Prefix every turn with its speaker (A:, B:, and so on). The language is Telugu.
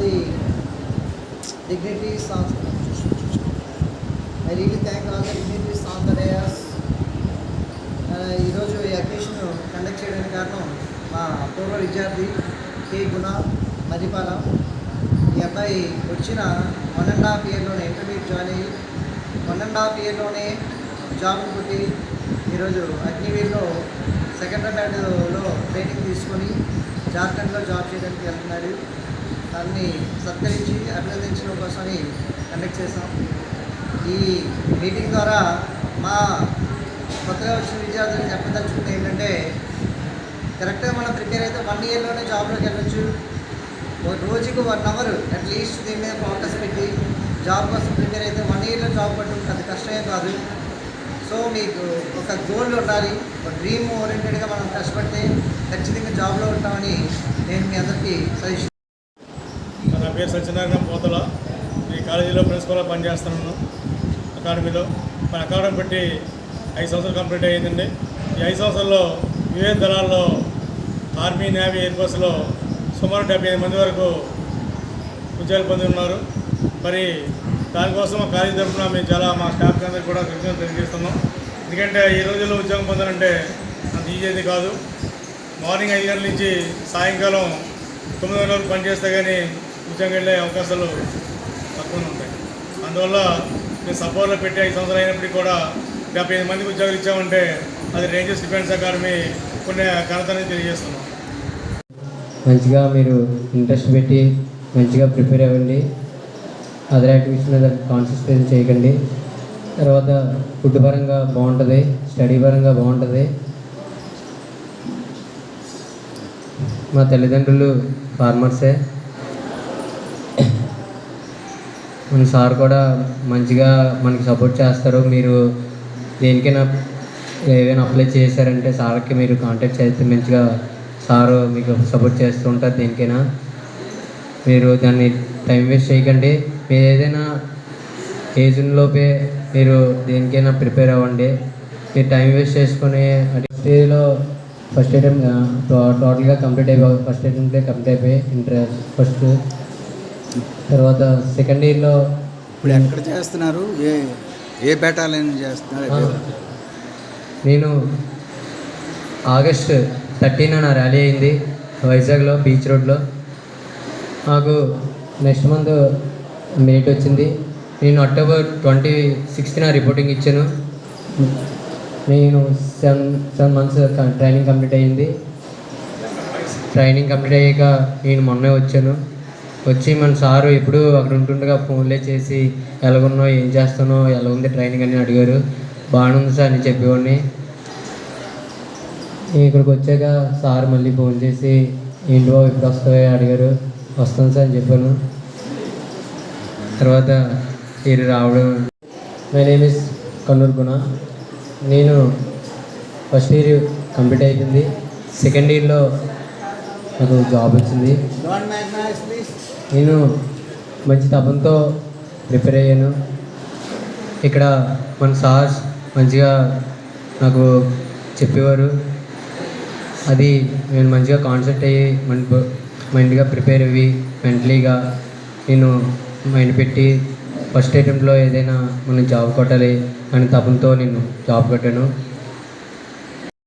A: అది thank all the dignitaries on I really thank all the dignitaries on the ఈరోజు uh, ఈ అకేషన్ కండక్ట్ చేయడానికి కారణం మా పూర్వ విద్యార్థి కే. గుణ మదిపాల ఈ అబ్బాయి వచ్చిన వన్ అండ్ హాఫ్ ఇయర్లోనే ఇంటర్మీడియట్ జాయిన్ అయ్యి వన్ అండ్ హాఫ్ ఇయర్లోనే జాబ్ పుట్టి ఈరోజు అగ్నివీర్లో సెకండ్రాబాద్లో ట్రైనింగ్ తీసుకొని జార్ఖండ్లో జాబ్ చేయడానికి వెళ్తున్నాడు. దాన్ని సత్కరించి అభినందించడం కోసమని కండక్ట్ చేసాం ఈ మీటింగ్ ద్వారా మా కొత్తగా వచ్చిన విద్యార్థులకు చెప్పదలుచుకుంటే ఏంటంటే కరెక్ట్గా మనం ప్రిపేర్ అయితే వన్ ఇయర్లోనే జాబ్లోకి వెళ్ళొచ్చు. రోజుకు వన్ అవర్ అట్లీస్ట్ దీని మీద ఫోకస్ పెట్టి జాబ్ కోసం ప్రిపేర్ అయితే వన్ ఇయర్లో జాబ్ పట్టడం అది కష్టమే కాదు. సో మీకు ఒక గోల్ ఉండాలి. ఒక డ్రీమ్ ఓరియంటెడ్గా మనం కష్టపడితే ఖచ్చితంగా జాబ్లో ఉంటామని నేను మీ అందరికీ సజెషన్
B: పేరు సత్యనారాయణ పోతల ఈ కాలేజీలో ప్రిన్సిపల్గా పనిచేస్తున్నాను. అకాడమీలో. మన అకాడమీ పెట్టి ఐదు సంవత్సరాలు కంప్లీట్ అయ్యిందండి. ఈ ఐదు సంవత్సరాల్లో వివిధ దళాల్లో ఆర్మీ నేవీ ఎయిర్ ఫోర్స్లో సుమారు డెబ్బై ఐదు మంది వరకు ఉద్యోగాలు పొంది ఉన్నారు. మరి దానికోసం మా కాలేజీ తరఫున మేము చాలా మా స్టాఫ్ అందరికీ కూడా కృతజ్ఞత తెలియజేస్తున్నాం. ఎందుకంటే ఈ రోజుల్లో ఉద్యోగం పొందాలంటే అంత ఈజీ కాదు. మార్నింగ్ ఐదు గంటల నుంచి సాయంకాలం తొమ్మిది గంటల వరకు పనిచేస్తే కానీ ఉద్యోగం వెళ్ళే అవకాశాలు తక్కువనే ఉంటాయి. అందువల్ల మేము సపోర్ట్లో పెట్టి ఐదు సంవత్సరాలు అయినప్పటికీ కూడా డెబ్బై ఐదు మందికి ఉద్యోగాలు ఇచ్చామంటే అది రేంజర్స్ డిఫెన్స్ అకాడమీ కొన్ని ఘనతని తెలియజేస్తున్నాం.
C: మంచిగా మీరు ఇంట్రెస్ట్ పెట్టి మంచిగా ప్రిపేర్ అవ్వండి. అదర్ యాక్టివిటీస్ మీద కాన్సన్ట్రేషన్ చేయకండి. తర్వాత ఫుడ్ పరంగా బాగుంటుంది స్టడీ పరంగా బాగుంటుంది. మా తల్లిదండ్రులు ఫార్మర్సే. మన సార్ కూడా మంచిగా మనకి సపోర్ట్ చేస్తారు. మీరు దేనికైనా ఏదైనా అప్లై చేశారంటే సార్కి మీరు కాంటాక్ట్ చేస్తే మంచిగా సారు మీకు సపోర్ట్ చేస్తూ ఉంటారు దేనికైనా. మీరు దాన్ని టైం వేస్ట్ చేయకండి. మీరు ఏదైనా ఏజ్ లోపే మీరు దేనికైనా ప్రిపేర్ అవ్వండి. మీరు టైం వేస్ట్ చేసుకుని స్టేజ్లో ఫస్ట్ అటెంప్ట్ టోటల్గా కంప్లీట్ అయిపో ఫస్ట్ అటెంప్టే కంప్లీట్ అయిపోయి ఇంటర్ ఫస్ట్ తర్వాత సెకండ్ ఇయర్లో
D: ఇప్పుడు ఎక్కడ చేస్తున్నారు? ఏ ఏ బెటాలియన్ చేస్తున్నారు?
C: నేను ఆగస్ట్ థర్టీన్ నా ర్యాలీ అయింది వైజాగ్లో బీచ్ రోడ్లో నాకు నెక్స్ట్ మంత్ మెరిట్ వచ్చింది. నేను అక్టోబర్ ట్వంటీ సిక్స్త్న రిపోర్టింగ్ ఇచ్చాను. నేను seven seven months training complete అయ్యింది ట్రైనింగ్ కంప్లీట్ అయ్యాక నేను మొన్నే వచ్చాను. వచ్చి మన సారు ఇప్పుడు అక్కడ ఉంటుండగా ఫోన్లే చేసి ఎలాగున్నావు ఏం చేస్తున్నావు ఎలా ఉంది ట్రైనింగ్ అని అడిగారు. బాగుంది సార్ అని చెప్పేవాడిని. ఇక్కడికి వచ్చాక సార్ మళ్ళీ ఫోన్ చేసి ఏంటి బాబు ఇప్పుడు వస్తావో? అడిగారు. వస్తాను సార్ అని చెప్పాను. తర్వాత వీరు రావడం. మై నేమ్ ఇస్ కన్నూర్ గుణ. నేను ఫస్ట్ ఇయర్ కంప్లీట్ అయిపోయింది. సెకండ్ ఇయర్లో నాకు జాబ్ వచ్చింది నేను మంచి తపంతో ప్రిపేర్ అయ్యాను. ఇక్కడ మన సార్స్ మంచిగా నాకు చెప్పేవారు. అది నేను మంచిగా కాన్సెప్ట్ అయ్యి మన మైండ్గా ప్రిపేర్ అయ్యి మెంటలీగా నేను మైండ్ పెట్టి ఫస్ట్ అటెంప్ట్లో ఏదైనా మనం జాబ్ కొట్టాలి అని తపంతో నేను జాబ్ కొట్టాను.